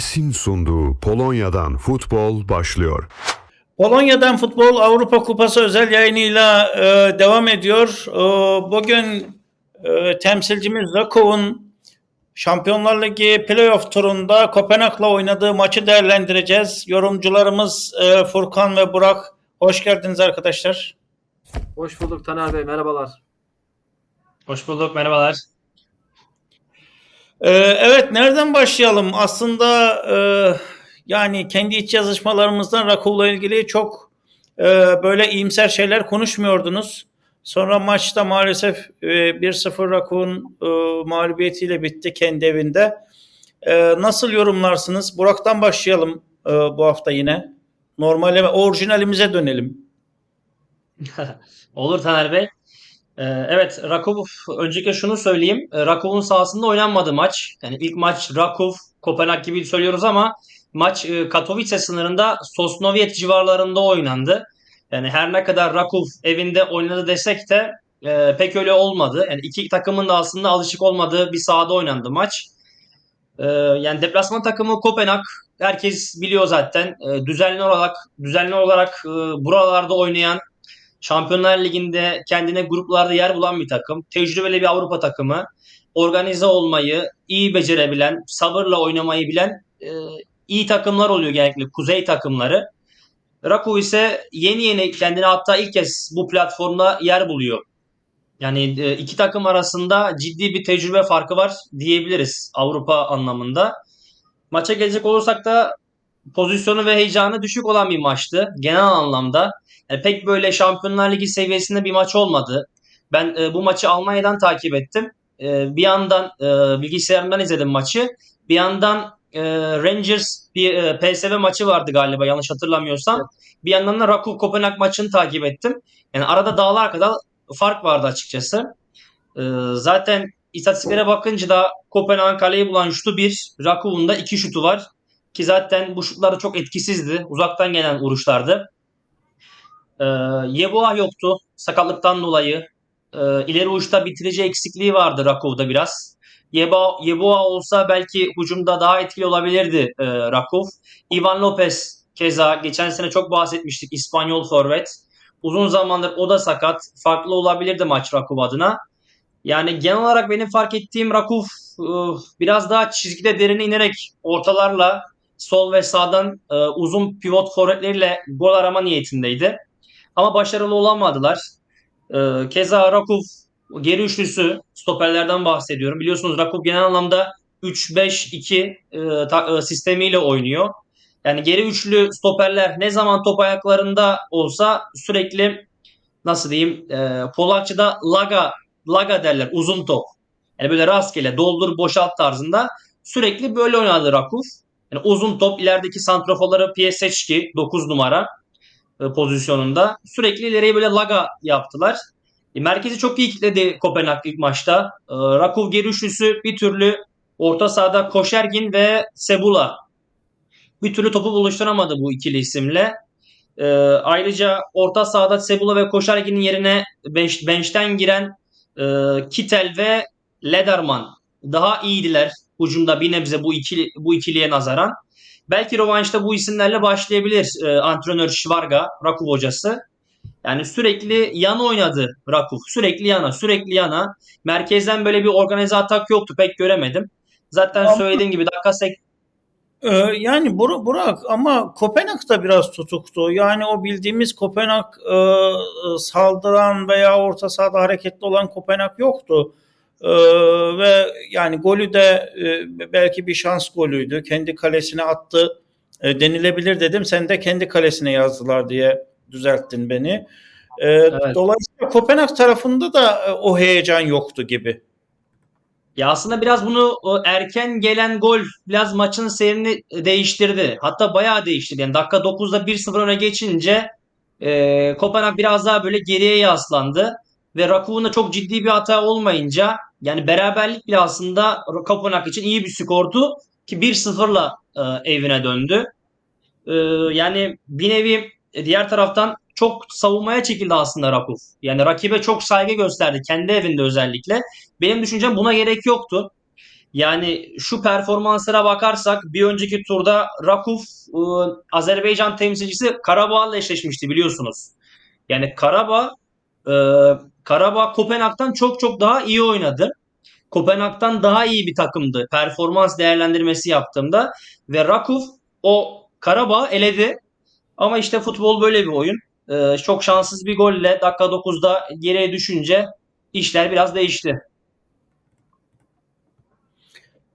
Yes'in sunduğu Polonya'dan futbol başlıyor. Polonya'dan Futbol Avrupa Kupası özel yayınıyla e, devam ediyor. E, bugün e, temsilcimiz Rakov'un Şampiyonlar Ligi playoff turunda Kopenhag'la oynadığı maçı değerlendireceğiz. Yorumcularımız e, Furkan ve Burak. Hoş geldiniz arkadaşlar. Hoş bulduk Taner Bey, merhabalar. Hoş bulduk, merhabalar. E, evet nereden başlayalım? Aslında e, yani kendi iç yazışmalarımızdan Rakov'la ilgili çok e, böyle iyimser şeyler konuşmuyordunuz. Sonra maçta maalesef e, 1-0 Rakov'un e, mağlubiyetiyle bitti kendi evinde. E, nasıl yorumlarsınız? Burak'tan başlayalım e, bu hafta yine. Normale orijinalimize dönelim. Olur Taner Bey. Ee, evet, Rakov, öncelikle şunu söyleyeyim. Ee, Rakov'un sahasında oynanmadı maç. Yani ilk maç Rakov, Kopenhag gibi söylüyoruz ama maç e, Katowice sınırında Sosnowiec civarlarında oynandı. Yani her ne kadar Rakov evinde oynadı desek de e, pek öyle olmadı. Yani iki takımın da aslında alışık olmadığı bir sahada oynandı maç. Ee, yani deplasman takımı Kopenhag herkes biliyor zaten. Düzenli olarak düzenli olarak e, buralarda oynayan Şampiyonlar Ligi'nde kendine gruplarda yer bulan bir takım. Tecrübeli bir Avrupa takımı. Organize olmayı iyi becerebilen, sabırla oynamayı bilen e, iyi takımlar oluyor genellikle. Kuzey takımları. Rakov ise yeni yeni kendine hatta ilk kez bu platformda yer buluyor. Yani e, iki takım arasında ciddi bir tecrübe farkı var diyebiliriz Avrupa anlamında. Maça gelecek olursak da pozisyonu ve heyecanı düşük olan bir maçtı genel anlamda. Yani pek böyle Şampiyonlar Ligi seviyesinde bir maç olmadı. Ben e, bu maçı Almanya'dan takip ettim. E, bir yandan e, bilgisayarımdan izledim maçı. Bir yandan e, Rangers bir e, PSV maçı vardı galiba yanlış hatırlamıyorsam. Bir yandan da Rakov Kopenhag maçını takip ettim. Yani arada dağlar kadar fark vardı açıkçası. E, zaten istatistiklere bakınca da Kopenhag'ın kaleyi bulan şutu 1, Rakov'un da 2 şutu var. Ki zaten bu şutlar da çok etkisizdi. Uzaktan gelen vuruşlardı. Yeboah yoktu sakatlıktan dolayı. Ee, ileri uçta bitirici eksikliği vardı Rakov'da biraz. Yeboah, Yeboah olsa belki hücumda daha etkili olabilirdi e, Rakov. Ivan Lopez keza geçen sene çok bahsetmiştik İspanyol forvet. Uzun zamandır o da sakat. Farklı olabilirdi maç Rakov adına. Yani genel olarak benim fark ettiğim Rakov e, biraz daha çizgide derine inerek ortalarla sol ve sağdan e, uzun pivot forvetleriyle gol arama niyetindeydi. Ama başarılı olamadılar. E, keza Rakov geri üçlüsü stoperlerden bahsediyorum. Biliyorsunuz Rakov genel anlamda 3-5-2 e, e, sistemiyle oynuyor. Yani geri üçlü stoperler ne zaman top ayaklarında olsa sürekli nasıl diyeyim e, Polakçı'da laga laga derler uzun top. Yani böyle rastgele doldur boşalt tarzında sürekli böyle oynadı Rakov. Yani uzun top ilerideki santraforları Piesecki 9 numara pozisyonunda. Sürekli ileriye böyle laga yaptılar. E, merkezi çok iyi kitledi Kopenhag ilk maçta. E, Rakov geri üçlüsü bir türlü orta sahada Koşergin ve Sebula bir türlü topu buluşturamadı bu ikili isimle. E, ayrıca orta sahada Sebula ve Koşergin'in yerine bench, bench'ten giren e, ve Lederman daha iyiydiler ucunda bir nebze bu ikili bu ikiliye nazaran. Belki rövanşta bu isimlerle başlayabilir e, antrenör Şvarga, Rakov hocası. Yani sürekli yana oynadı Rakov. Sürekli yana, sürekli yana. Merkezden böyle bir organize atak yoktu. Pek göremedim. Zaten Ama- söylediğim gibi dakika sek Ee, yani Bur- Burak ama Kopenhag da biraz tutuktu. Yani o bildiğimiz Kopenhag e, saldıran veya orta sahada hareketli olan Kopenhag yoktu. Ee, ve yani golü de e, belki bir şans golüydü. Kendi kalesine attı e, denilebilir dedim. Sen de kendi kalesine yazdılar diye düzelttin beni. Ee, Dolayısıyla Kopenhag tarafında da e, o heyecan yoktu gibi. Ya aslında biraz bunu o erken gelen gol biraz maçın seyrini değiştirdi. Hatta bayağı değiştirdi. Yani dakika 9'da 1-0 öne geçince e, Kopenhag biraz daha böyle geriye yaslandı. Ve Rakov'un da çok ciddi bir hata olmayınca yani beraberlik bile aslında Kopenhag için iyi bir skordu ki 1-0'la e, evine döndü. E, yani bir nevi e, diğer taraftan çok savunmaya çekildi aslında Rakov. Yani rakibe çok saygı gösterdi kendi evinde özellikle. Benim düşüncem buna gerek yoktu. Yani şu performanslara bakarsak bir önceki turda Rakuf e, Azerbaycan temsilcisi Karabağ'la eşleşmişti biliyorsunuz. Yani Karabağ e, Karabağ Kopenhag'dan çok çok daha iyi oynadı. Kopenhag'dan daha iyi bir takımdı. Performans değerlendirmesi yaptığımda ve Rakuf o Karabağ eledi. Ama işte futbol böyle bir oyun. Ee, çok şanssız bir golle dakika 9'da geriye düşünce işler biraz değişti.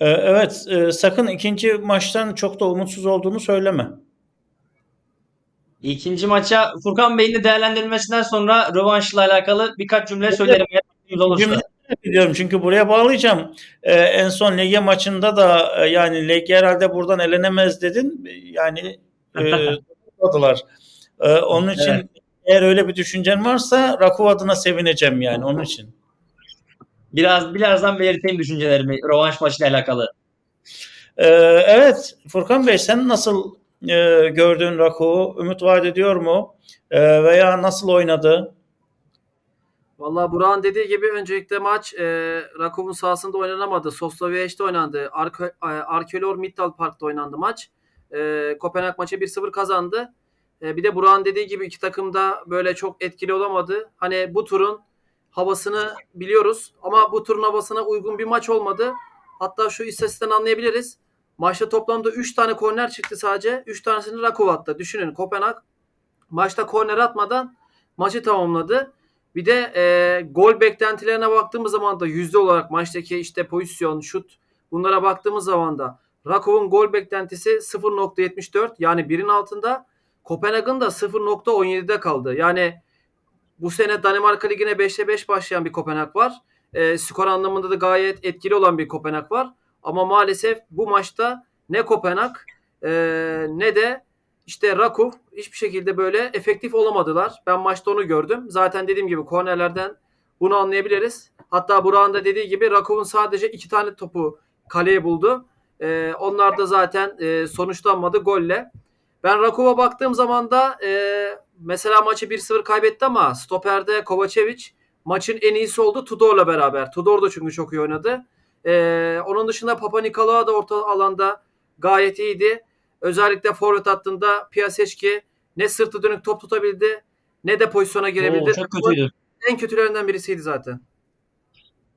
Ee, evet, e, sakın ikinci maçtan çok da umutsuz olduğunu söyleme. İkinci maça Furkan Bey'in de değerlendirmesinden sonra rövanşla alakalı birkaç cümle söylerim. Cümle çünkü buraya bağlayacağım. Ee, en son Lege maçında da e, yani Lege herhalde buradan elenemez dedin. Yani e. Ee, onun için Evet. eğer öyle bir düşüncen varsa Rakov adına sevineceğim yani onun için. Biraz birazdan belirteyim düşüncelerimi rövanş maçıyla alakalı. Ee, evet Furkan Bey sen nasıl e, gördün Rakov'u? Ümit vaat ediyor mu? Ee, veya nasıl oynadı? Vallahi Burak'ın dediği gibi öncelikle maç e, Rakov'un sahasında oynanamadı. Sosloviyaj'da oynandı. Arke, e, Arkelor Mittal Park'ta oynandı maç. E, Kopenhag maçı 1-0 kazandı. E, bir de Burak'ın dediği gibi iki takım da böyle çok etkili olamadı. Hani bu turun havasını biliyoruz ama bu turun havasına uygun bir maç olmadı. Hatta şu istatistikten anlayabiliriz. Maçta toplamda 3 tane korner çıktı sadece. 3 tanesini Rakov attı. Düşünün Kopenhag maçta korner atmadan maçı tamamladı. Bir de e, gol beklentilerine baktığımız zaman da yüzde olarak maçtaki işte pozisyon, şut bunlara baktığımız zaman da Rakov'un gol beklentisi 0.74 yani birin altında. Kopenhag'ın da 0.17'de kaldı. Yani bu sene Danimarka Ligi'ne 5'te 5 başlayan bir Kopenhag var. E, skor anlamında da gayet etkili olan bir Kopenhag var. Ama maalesef bu maçta ne Kopenhag e, ne de işte Rakov hiçbir şekilde böyle efektif olamadılar. Ben maçta onu gördüm. Zaten dediğim gibi kornerlerden bunu anlayabiliriz. Hatta Burak'ın da dediği gibi Rakov'un sadece iki tane topu kaleye buldu. Ee, onlar da zaten e, sonuçlanmadı golle. Ben Rakov'a baktığım zaman da e, mesela maçı 1-0 kaybetti ama stoperde Kovacevic maçın en iyisi oldu Tudor'la beraber. Tudor da çünkü çok iyi oynadı. Ee, onun dışında Papa Nikolaou da orta alanda gayet iyiydi. Özellikle forvet hattında Piasecki ne sırtı dönük top tutabildi ne de pozisyona girebildi. Oo, çok kötüydü. En kötülerinden birisiydi zaten.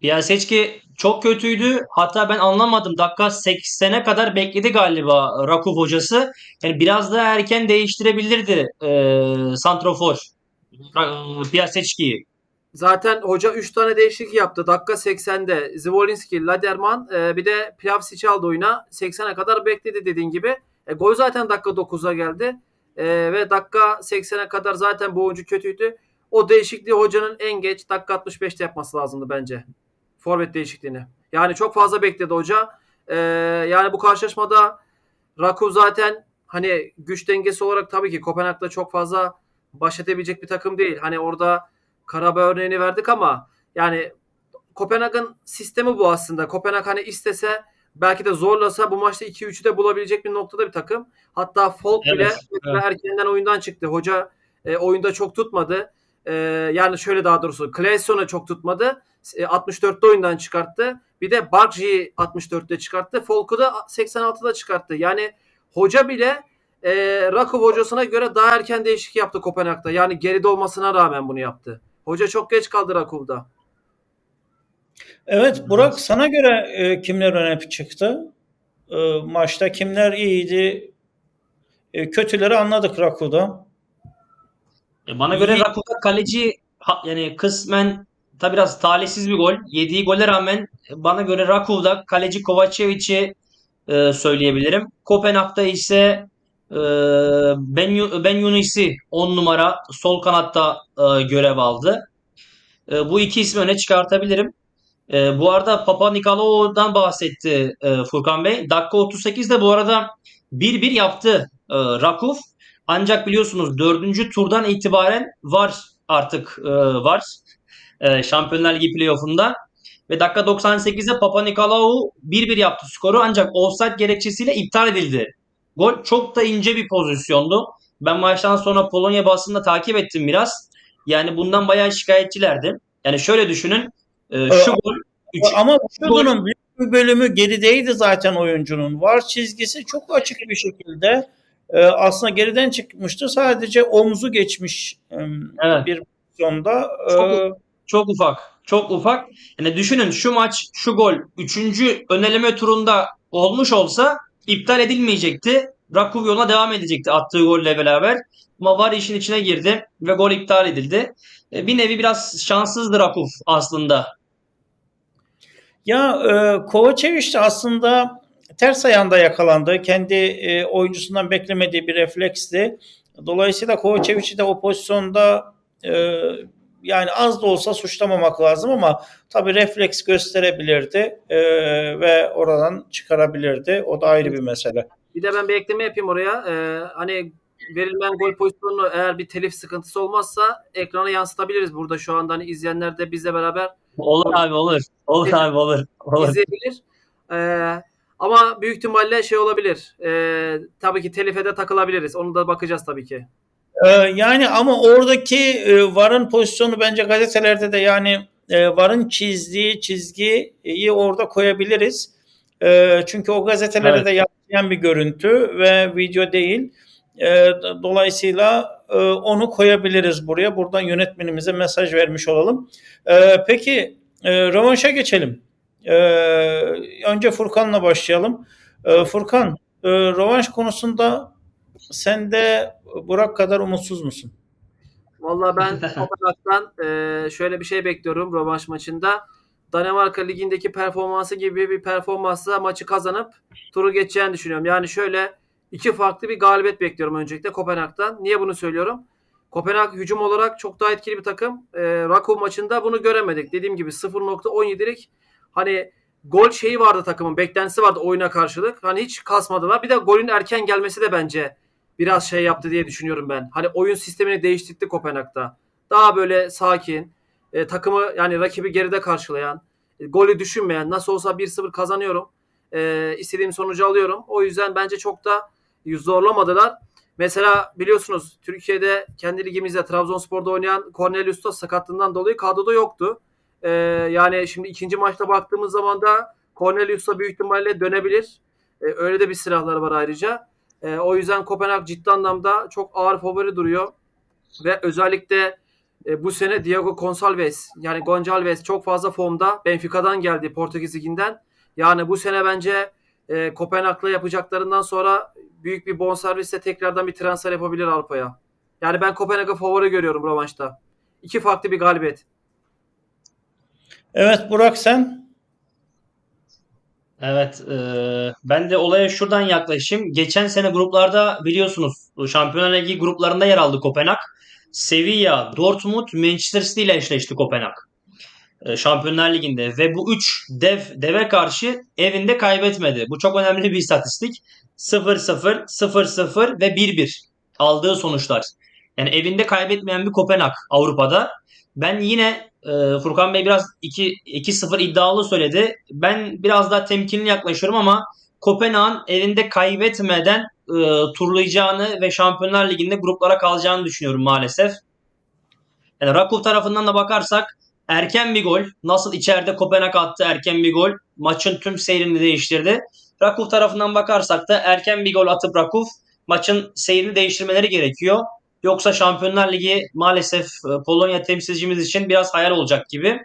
Piasecki çok kötüydü. Hatta ben anlamadım. Dakika 80'e kadar bekledi galiba Rakuf hocası. Yani biraz daha erken değiştirebilirdi e, Santrofor. Piasecki'yi. Zaten hoca 3 tane değişiklik yaptı. Dakika 80'de Zvolinski, Laderman e, bir de Plavsic aldı oyuna. 80'e kadar bekledi dediğin gibi. E, gol zaten dakika 9'a geldi. E, ve dakika 80'e kadar zaten bu oyuncu kötüydü. O değişikliği hocanın en geç dakika 65'te yapması lazımdı bence. Forvet değişikliğini. Yani çok fazla bekledi hoca. E, yani bu karşılaşmada Rakov zaten hani güç dengesi olarak tabii ki Kopenhag'da çok fazla baş edebilecek bir takım değil. Hani orada Karabağ örneğini verdik ama yani Kopenhag'ın sistemi bu aslında. Kopenhag hani istese belki de zorlasa bu maçta 2-3'ü de bulabilecek bir noktada bir takım. Hatta Folk Evet, bile evet. erkenden oyundan çıktı. Hoca e, oyunda çok tutmadı. E, yani şöyle daha doğrusu Claesson'u çok tutmadı. E, 64'te oyundan çıkarttı. Bir de Bargi'yi 64'te çıkarttı. Folk'u da 86'da çıkarttı. Yani hoca bile e, Rakov hocasına göre daha erken değişik yaptı Kopenhag'da. Yani geride olmasına rağmen bunu yaptı. Hoca çok geç kaldı Rakov'da. Evet Burak sana göre e, kimler öne çıktı? E, maçta kimler iyiydi? E, kötüleri anladık Rakov'da. E, Bana göre İyi. Rakuf'ta kaleci ha- yani kısmen tabi biraz talihsiz bir gol. Yediği gole rağmen e, bana göre Rakuf'da kaleci Kovacevic'i e, söyleyebilirim. Kopenhag'da ise Ben, Yu- Ben Yunis'i 10 numara sol kanatta e, görev aldı. E, bu iki ismi öne çıkartabilirim. E, bu arada Papa Nikolaou'dan bahsetti e, Furkan Bey. Dakika 38'de bu arada 1-1 yaptı e, Rakuf. Ancak biliyorsunuz dördüncü turdan itibaren var artık var Şampiyonlar Ligi playoff'unda. Ve dakika 98'de Papa Nikolaou 1-1 yaptı skoru ancak offside gerekçesiyle iptal edildi. Gol çok da ince bir pozisyondu. Ben maçtan sonra Polonya basında takip ettim biraz. Yani bundan bayağı şikayetçilerdi. Yani şöyle düşünün. e, şu gol üç- Ama vücudunun büyük bir bölümü gerideydi zaten oyuncunun. Var çizgisi çok açık bir şekilde e, aslında geriden çıkmıştı. Sadece omzu geçmiş e, Evet. bir pozisyonda. E, Çok- Çok ufak. Çok ufak. Yani düşünün şu maç, şu gol 3. öneleme turunda olmuş olsa iptal edilmeyecekti. Rakov yoluna devam edecekti attığı golle beraber. Ama var işin içine girdi ve gol iptal edildi. E, Bir nevi biraz şanssızdı Rakov aslında. Ya e, Kovacevic de aslında ters ayağında yakalandı. Kendi e, oyuncusundan beklemediği bir refleksti. Dolayısıyla Kovacevic'i de o pozisyonda e, yani az da olsa suçlamamak lazım ama tabii refleks gösterebilirdi e, ve oradan çıkarabilirdi. O da ayrı bir mesele. Bir de ben bir ekleme yapayım oraya. Ee, hani verilen gol pozisyonunu eğer bir telif sıkıntısı olmazsa ekrana yansıtabiliriz burada şu anda hani izleyenler de bizle beraber Olur abi olur. Olur abi olur. Olur. izleyebilir. Ee, ama büyük ihtimalle şey olabilir. Ee, tabii ki telife de takılabiliriz. Onu da bakacağız tabii ki. Ee, yani ama oradaki e, VAR'ın pozisyonu bence gazetelerde de yani e, VAR'ın çizdiği çizgiyi orada koyabiliriz. E, çünkü o gazetelere Evet. de yansıyan bir görüntü ve video değil. Do- dolayısıyla onu koyabiliriz buraya. Buradan yönetmenimize mesaj vermiş olalım. Peki rövanşa geçelim. Önce Furkan'la başlayalım. Furkan, rövanş konusunda sen de Burak kadar umutsuz musun? Vallahi ben Kopenhag'dan e, şöyle bir şey bekliyorum rövanş maçında. Danimarka ligindeki performansı gibi bir performansla maçı kazanıp turu geçeceğini düşünüyorum. Yani şöyle iki farklı bir galibiyet bekliyorum öncelikle Kopenhag'dan. Niye bunu söylüyorum? Kopenhag hücum olarak çok daha etkili bir takım. E, Rakov maçında bunu göremedik. Dediğim gibi 0.17'lik hani gol şeyi vardı takımın. Beklentisi vardı oyuna karşılık. Hani hiç kasmadılar. Bir de golün erken gelmesi de bence biraz şey yaptı diye düşünüyorum ben. Hani oyun sistemini değiştirdi Kopenhag'da. Daha böyle sakin, e, takımı yani rakibi geride karşılayan, e, golü düşünmeyen, nasıl olsa 1-0 kazanıyorum. E, istediğim sonucu alıyorum. O yüzden bence çok da zorlamadılar. Mesela biliyorsunuz Türkiye'de kendi ligimizde Trabzonspor'da oynayan Cornelius da sakatlığından dolayı kadroda yoktu. E, yani şimdi ikinci maçta baktığımız zaman da Cornelius da büyük ihtimalle dönebilir. E, öyle de bir silahları var ayrıca. E, o yüzden Kopenhag ciddi anlamda çok ağır favori duruyor. Ve özellikle e, bu sene Diego Gonçalves yani Gonçalves çok fazla formda. Benfica'dan geldi Portekiz Ligi'nden. Yani bu sene bence e, Kopenhag'la yapacaklarından sonra büyük bir bonservisle tekrardan bir transfer yapabilir Avrupa'ya. Yani ben Kopenhag'ı favori görüyorum rövanşta. İki farklı bir galibiyet. Evet Burak sen? Evet, e, ben de olaya şuradan yaklaşayım. Geçen sene gruplarda biliyorsunuz Şampiyonlar Ligi gruplarında yer aldı Kopenhag. Sevilla, Dortmund, Manchester City ile eşleşti Kopenhag. E, Şampiyonlar Ligi'nde ve bu üç dev deve karşı evinde kaybetmedi. Bu çok önemli bir istatistik. 0-0, 0-0 ve 1-1 aldığı sonuçlar. Yani evinde kaybetmeyen bir Kopenhag Avrupa'da. Ben yine e, Furkan Bey biraz 2 2-0 iddialı söyledi. Ben biraz daha temkinli yaklaşıyorum ama Kopenhag'ın evinde kaybetmeden e, turlayacağını ve Şampiyonlar Ligi'nde gruplara kalacağını düşünüyorum maalesef. Yani Rakov tarafından da bakarsak erken bir gol. Nasıl içeride Kopenhag attı erken bir gol. Maçın tüm seyrini değiştirdi. Rakov tarafından bakarsak da erken bir gol atıp Rakov maçın seyrini değiştirmeleri gerekiyor. Yoksa Şampiyonlar Ligi maalesef e, Polonya temsilcimiz için biraz hayal olacak gibi.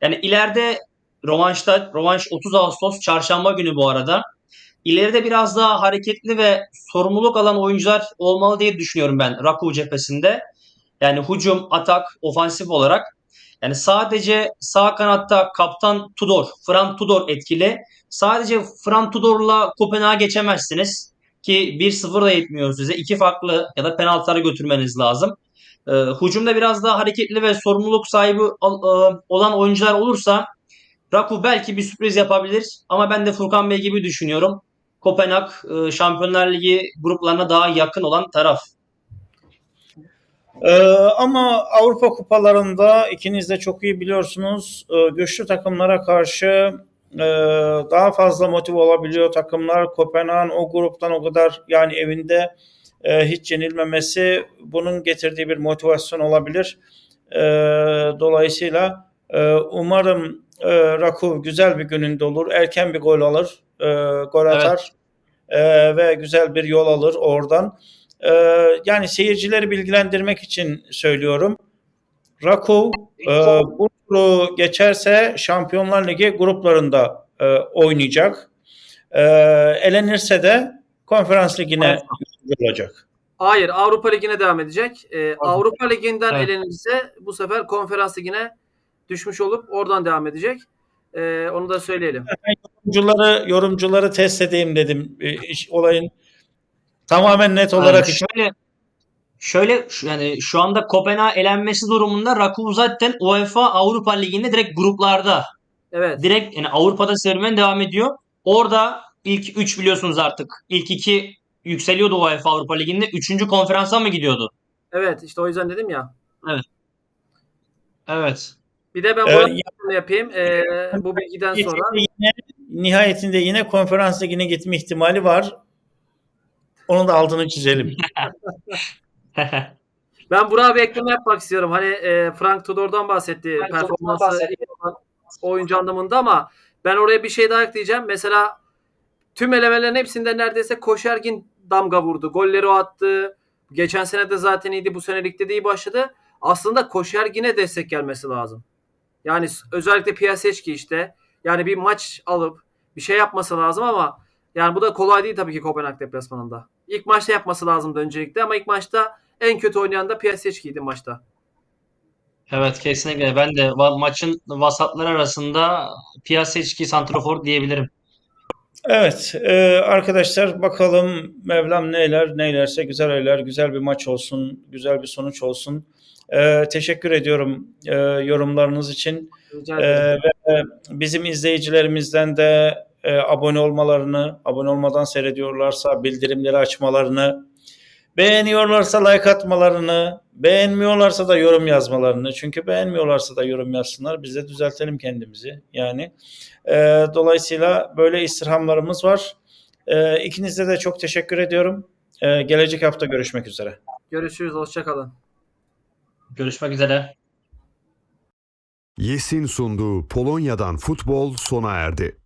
Yani ileride rövanşta, rövanş 30 Ağustos çarşamba günü bu arada. İleride biraz daha hareketli ve sorumluluk alan oyuncular olmalı diye düşünüyorum ben Rakov cephesinde. Yani hücum, atak, ofansif olarak. Yani sadece sağ kanatta kaptan Tudor, Fran Tudor etkili. Sadece Fran Tudor'la Kopenhag'a geçemezsiniz ki 1-0 da yetmiyor size. İki farklı ya da penaltılara götürmeniz lazım. Ee, hücumda biraz daha hareketli ve sorumluluk sahibi e, olan oyuncular olursa Raku belki bir sürpriz yapabilir ama ben de Furkan Bey gibi düşünüyorum. Kopenhag e, Şampiyonlar Ligi gruplarına daha yakın olan taraf. Ee, ama Avrupa kupalarında ikiniz de çok iyi biliyorsunuz e, güçlü takımlara karşı e, daha fazla motive olabiliyor takımlar. Kopenhag'ın o gruptan o kadar yani evinde e, hiç yenilmemesi bunun getirdiği bir motivasyon olabilir. E, dolayısıyla e, umarım e, güzel bir gününde olur. Erken bir gol alır. e, gol Evet. atar. e, ve güzel bir yol alır oradan. E, yani seyircileri bilgilendirmek için söylüyorum. Rakov e, bu turu geçerse Şampiyonlar Ligi gruplarında e, oynayacak. E, elenirse de Konferans Ligi'ne olacak. Hayır Avrupa Ligi'ne devam edecek. Ee, Avrupa Ligi'nden Evet. elenirse bu sefer Konferans Ligi'ne düşmüş olup oradan devam edecek. Ee, onu da söyleyelim. Yorumcuları, yorumcuları test edeyim dedim. E, iş- olayın tamamen net olarak Yani şöyle şöyle şu- yani şu anda Kopenhag elenmesi durumunda Rakov zaten UEFA Avrupa Ligi'nde direkt gruplarda Evet. direkt yani Avrupa'da serüven devam ediyor. Orada ilk 3 biliyorsunuz artık. İlk 2 yükseliyordu UEFA Avrupa Ligi'nde. 3. konferansa mı gidiyordu? Evet işte o yüzden dedim ya. Evet. Bir de ben Ee, bunu yapayım. Ee, bu bilgiden sonra. nihayetinde yine, nihayetinde yine Konferans Ligi'ne gitme ihtimali var. Onun da altını çizelim. Ben Burak'a bir ekleme yapmak istiyorum. Hani e, Frank Tudor'dan bahsetti. Frank performansı bahsetti. oyuncu anlamında ama ben oraya bir şey daha ekleyeceğim. Mesela tüm elemelerin hepsinde neredeyse Koşergin damga vurdu. Golleri o attı. Geçen sene de zaten iyiydi. Bu sene ligde de iyi başladı. Aslında Koşergin'e destek gelmesi lazım. Yani özellikle Piaseçki işte. Yani bir maç alıp bir şey yapması lazım ama yani bu da kolay değil tabii ki Kopenhag deplasmanında. İlk maçta yapması lazımdı öncelikle ama ilk maçta en kötü oynayan da Piaseçki'ydi maçta. Evet kesinlikle. Ben de maçın vasatları arasında Piasecki santrafor diyebilirim. Evet e, arkadaşlar bakalım Mevlam neyler neylerse güzel eyler güzel bir maç olsun güzel bir sonuç olsun. E, teşekkür ediyorum e, yorumlarınız için. Ederim. ve bizim izleyicilerimizden de e, abone olmalarını, abone olmadan seyrediyorlarsa bildirimleri açmalarını, beğeniyorlarsa like atmalarını, beğenmiyorlarsa da yorum yazmalarını. Çünkü beğenmiyorlarsa da yorum yazsınlar. Biz de düzeltelim kendimizi. Yani e, dolayısıyla böyle istirhamlarımız var. E, ikinize de çok teşekkür ediyorum. E, gelecek hafta görüşmek üzere. Görüşürüz. Hoşçakalın. Görüşmek üzere. Yes'in sunduğu Polonya'dan futbol sona erdi.